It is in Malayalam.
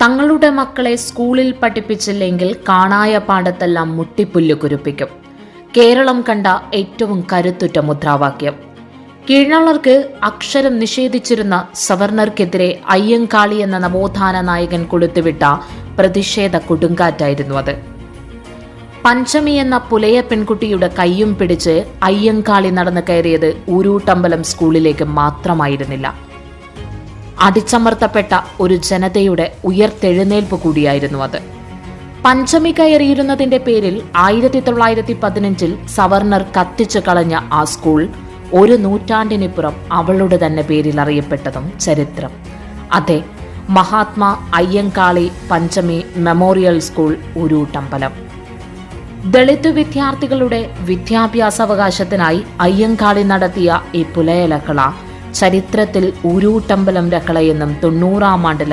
തങ്ങളുടെ മക്കളെ സ്കൂളിൽ പഠിപ്പിച്ചില്ലെങ്കിൽ കാണായ പാടത്തെല്ലാം മുട്ടിപ്പുല്ല് കുരുപ്പിക്കും. കേരളം കണ്ട ഏറ്റവും കരുത്തുറ്റ മുദ്രാവാക്യം. കീഴ്നാളർക്ക് അക്ഷരം നിഷേധിച്ചിരുന്ന സവർണർക്കെതിരെ അയ്യങ്കാളി എന്ന നവോത്ഥാന നായകൻ കൊളുത്തിവിട്ട പ്രതിഷേധ കൊടുങ്കാറ്റായിരുന്നു അത്. പഞ്ചമി എന്ന പുലയ പെൺകുട്ടിയുടെ കയ്യും പിടിച്ച് അയ്യങ്കാളി നടന്നു കയറിയത് ഊരൂട്ടമ്പലം സ്കൂളിലേക്ക് മാത്രമായിരുന്നില്ല. അടിച്ചമർത്തപ്പെട്ട ഒരു ജനതയുടെ ഉയർത്തെഴുന്നേൽപ്പ് കൂടിയായിരുന്നു അത്. പഞ്ചമി കയറിയിരുന്നതിന്റെ പേരിൽ ആയിരത്തി തൊള്ളായിരത്തി പതിനഞ്ചിൽ സവർണർ കത്തിച്ചു കളഞ്ഞ ആ സ്കൂൾ ഒരു നൂറ്റാണ്ടിനിപ്പുറം അവളുടെ തന്നെ പേരിൽ അറിയപ്പെട്ടതും ചരിത്രം. അതെ മഹാത്മാ അയ്യങ്കാളി പഞ്ചമി മെമ്മോറിയൽ സ്കൂൾ ഉരൂട്ടമ്പലം ദളിത് വിദ്യാർത്ഥികളുടെ വിദ്യാഭ്യാസ അവകാശത്തിനായി അയ്യങ്കാളി നടത്തിയ ഈ പുലയ ലഹള ചരിത്രത്തിൽ ഊരൂട്ടമ്പലം രക്കളയെന്നും തൊണ്ണൂറാം ആണ്ട്